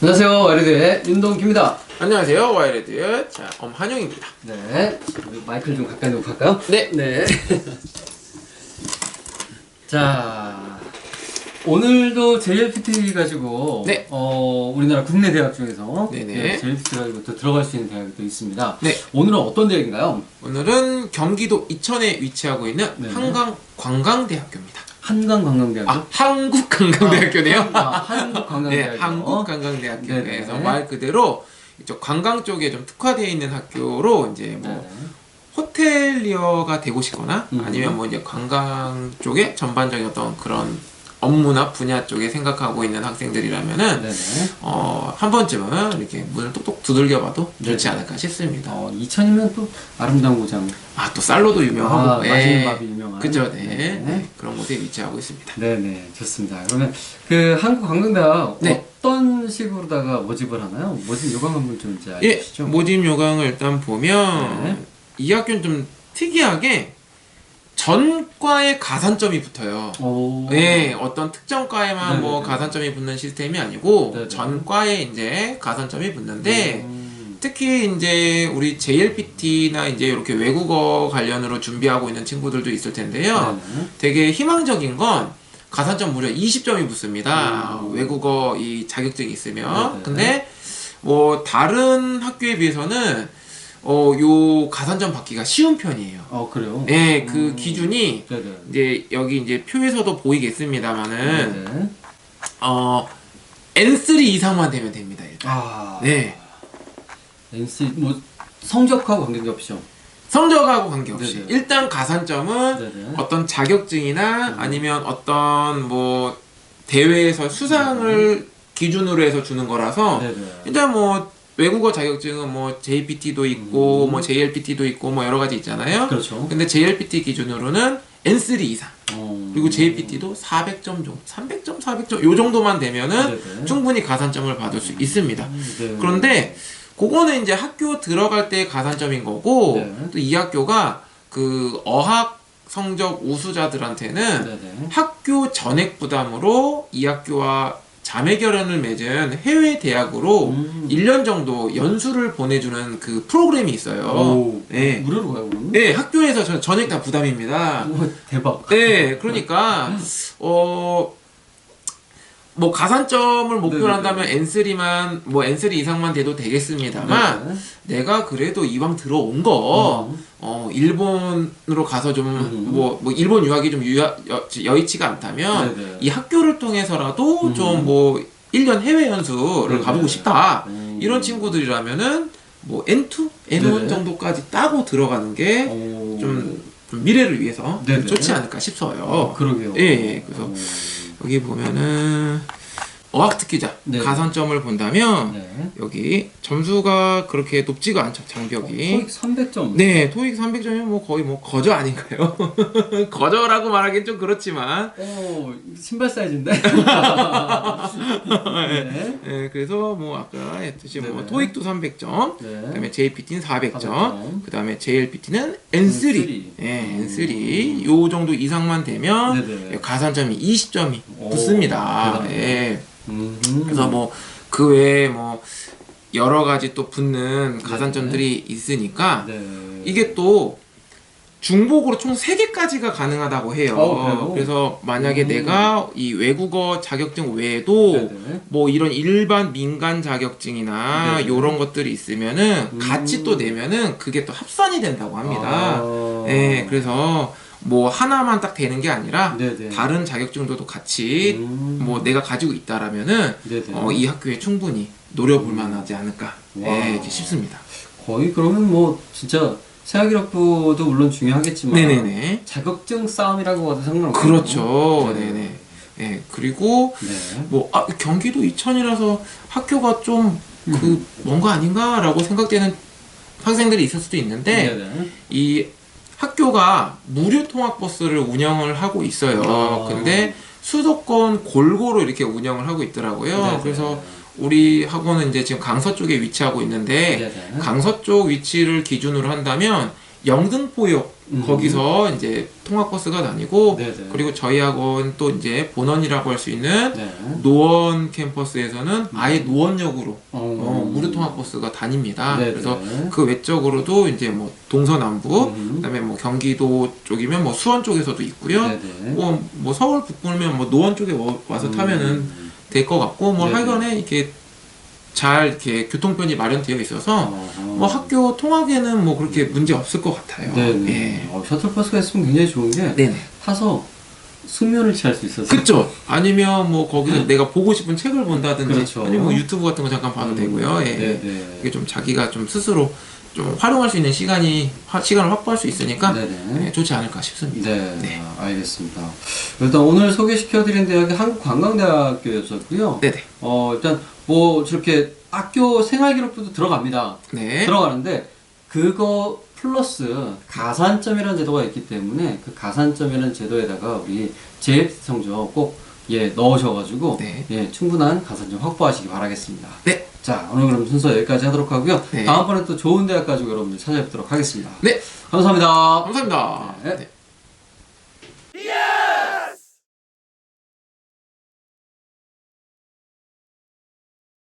안녕하세요. 와이드의 윤동기입니다. 안녕하세요 와이레드의 자 엄한영입니다 네. 마이크를 좀 가까이 놓고 갈까요? 네 네. 자, 오늘도 JLPT 가지고 네. 어, 우리나라 국내 대학 중에서 네네. 네, JLPT 가지고 또 들어갈 수 있는 대학이 또 있습니다. 네. 오늘은 어떤 대학인가요? 오늘은 경기도 이천에 위치하고 있는 네. 한강 관광대학교입니다 한강 관광대학교. 아 한국 관광대학교네요 아, 한국 관광대학교. 네 한국 관광대학교에서 네네. 말 그대로 이쪽 관광 쪽에 좀 특화되어 있는 학교로 이제 뭐 네. 호텔리어가 되고 싶거나 음. 아니면 뭐 이제 관광 쪽에 전반적인 어떤 그런 업무나 분야 쪽에 생각하고 있는 학생들이라면은 네네. 어, 한 번쯤은 이렇게 문을 똑똑 두들겨봐도 좋지 네네. 않을까 싶습니다. 어, 이천이면 또 아름다운 고장. 아, 또 쌀로도 유명하고. 아, 맛있는 밥이 유명한. 그죠, 네. 네. 네, 그런 곳에 위치하고 있습니다. 네네 좋습니다. 그러면 그 한국 관광대학 네. 어떤 식으로다가 모집을 하나요? 모집 요강 한번 좀 이제 예, 알려주시죠. 모집 요강을 일단 보면 네. 이 학교는 좀 특이하게 전과에 가산점이 붙어요. 오. 예, 어떤 특정 과에만 네네네. 뭐 가산점이 붙는 시스템이 아니고 네네. 전과에 이제 가산점이 붙는데 음. 특히 이제 우리 JLPT나 이제 이렇게 외국어 관련으로 준비하고 있는 친구들도 있을 텐데요. 네네. 되게 희망적인 건 가산점 무려 20점이 붙습니다. 음. 외국어 이 자격증이 있으면. 네네. 근데 뭐 다른 학교에 비해서는 어 요 가산점 받기가 쉬운 편이에요. 어 그래요? 네, 그 음. 기준이 네네. 이제 여기 이제 표에서도 보이겠습니다만은 네네. 어 N3 이상만 되면 됩니다. 일단. 아. 네. NC 뭐 성적하고 관계없이죠. 성적하고 관계없이 네네. 일단 가산점은 네네. 어떤 자격증이나 음. 아니면 어떤 뭐 대회에서 수상을 기준으로 해서 주는 거라서 네네. 일단 뭐 외국어 자격증은 뭐 JPT도 있고 음. 뭐 JLPT도 있고 뭐 여러 가지 있잖아요. 그렇죠. 근데 JLPT 기준으로는 N3 이상 어. 그리고 JPT도 400점 정도, 300점, 400점 요 정도만 되면은 네네. 충분히 가산점을 받을 수 있습니다. 네. 그런데 그거는 이제 학교 들어갈 때 가산점인 거고 네. 또이 학교가 그 어학 성적 우수자들한테는 네네. 학교 전액 부담으로 이 학교와 자매 결연을 맺은 해외 대학으로 음. 1년 정도 연수를 보내주는 그 프로그램이 있어요. 오. 네. 무료로 가요 그러면? 네, 학교에서 전- 전액 다 부담입니다. 오, 대박. 네, 그러니까 어. 뭐 가산점을 목표로. 한다면 N3만 뭐 N3 이상만 돼도 되겠습니다만 네네. 내가 그래도 이왕 들어온 거 음. 어, 일본으로 가서 좀, 음. 뭐, 뭐, 일본 유학이 좀 유야, 여, 여의치가 않다면, 네네. 이 학교를 통해서라도 음. 좀 뭐, 1년 해외 연수를 네네. 가보고 싶다. 음. 이런 친구들이라면은, 뭐, N2? N1 네네. 정도까지 따고 들어가는 게, 오. 좀, 좀 미래를 위해서. 좋지 않을까 싶어요. 어, 그러게요. 예, 예. 그래서 오. 여기 보면은, 어학특기자 네. 가산점을 본다면, 네. 여기 점수가 그렇게 높지가 않죠, 장벽이. 토익 300점. 네, 토익 300점이면 뭐 거의 뭐 거저 아닌가요? 거저라고 말하기엔 좀 그렇지만, 오, 신발 사이즈인데? 네. 네, 그래서 뭐 아까 했듯이 뭐 네네. 토익도 300점, 네. 그다음에 JPT는 400점, 400점. 그다음에 JLPT는 N3, N3. 네, N3 요 정도 이상만 되면. 가산점이 20점이 오, 붙습니다. 대 네, 음. 그래서 뭐 그 외에 뭐 여러 가지 또 붙는 가산점들이 있으니까 네. 이게 또 중복으로 총 3개까지가 가능하다고 해요. 어? 그래서 만약에 음. 내가 이 외국어 자격증 외에도 네네. 뭐 이런 일반 민간 자격증이나 네네. 이런 것들이 있으면은 음. 같이 또 내면은 그게 또 합산이 된다고 합니다. 아. 네, 그래서 뭐 하나만 딱 되는 게 아니라 네네. 다른 자격증도 같이 음. 뭐 내가 가지고 있다라면은. 어, 이 학교에 충분히 노려볼 만하지 않을까 와. 네, 이렇게 싶습니다. 거의 그러면 뭐 진짜 생활기록부도 물론 중요하겠지만 네네네. 자격증 싸움이라고 해도 상관없고 그렇죠. 네. 네 네. 네, 그리고 네. 뭐 아, 경기도 이천이라서 학교가 좀그 뭔가 아닌가라고 생각되는 학생들이 있을 수도 있는데 네네. 이 학교가 무료 통학 버스를 운영을 하고 있어요. 아. 근데 수도권 골고루 이렇게 운영을 하고 있더라고요. 네네. 그래서 우리 학원은 이제 지금 강서 쪽에 위치하고 있는데 네네. 강서 쪽 위치를 기준으로 한다면 영등포역 음. 거기서 이제 통학버스가 다니고 네네. 그리고 저희 학원 또 이제 본원이라고 할 수 있는 네. 노원 캠퍼스에서는 아예 노원역으로 어, 어, 무료 통학버스가 다닙니다. 네네. 그래서 그 외적으로도 이제 뭐 동서남부, 음. 그다음에 뭐 경기도 쪽이면 뭐 수원 쪽에서도 있고요. 네네. 뭐, 뭐 서울 북부면 뭐 노원 쪽에 와- 와서 타면은 음. 될것 같고 뭐 네네. 하여간에 이렇게 잘 이렇게 교통편이 마련되어 있어서 어허. 뭐 학교 통학에는 뭐 그렇게 문제 없을 것 같아요. 네네. 예. 어, 셔틀버스가 있으면 굉장히 좋은 게 네네. 타서 숙면을 취할 수 있어서. 그쵸. 아니면 뭐 거기서 내가 보고 싶은 책을 본다든지 그렇죠. 아니면 뭐 유튜브 같은 거 잠깐 봐도 되고요. 예. 네네. 이게 좀 자기가 좀 스스로 좀 활용할 수 있는 시간이 화- 시간을 확보할 수 있으니까 네네. 예, 좋지 않을까 싶습니다. 네, 네. 아, 알겠습니다. 일단 오늘 소개시켜드린 대학이 한국관광대학교였었고요. 네네. 어, 일단 뭐 저렇게 학교 생활 기록부도 들어갑니다. 네. 들어가는데 그거 플러스 가산점이라는 제도가 있기 때문에 그 가산점이라는 제도에다가 우리 재입 성적 꼭 예, 넣으셔가지고 네. 예, 충분한 가산점 확보하시기 바라겠습니다. 네. 자, 오늘 그럼 순서 여기까지 하도록 하고요. 네. 다음번에 또 좋은 대학 가지고 여러분들 찾아뵙도록 하겠습니다. 네. 감사합니다. 감사합니다. 네. 네.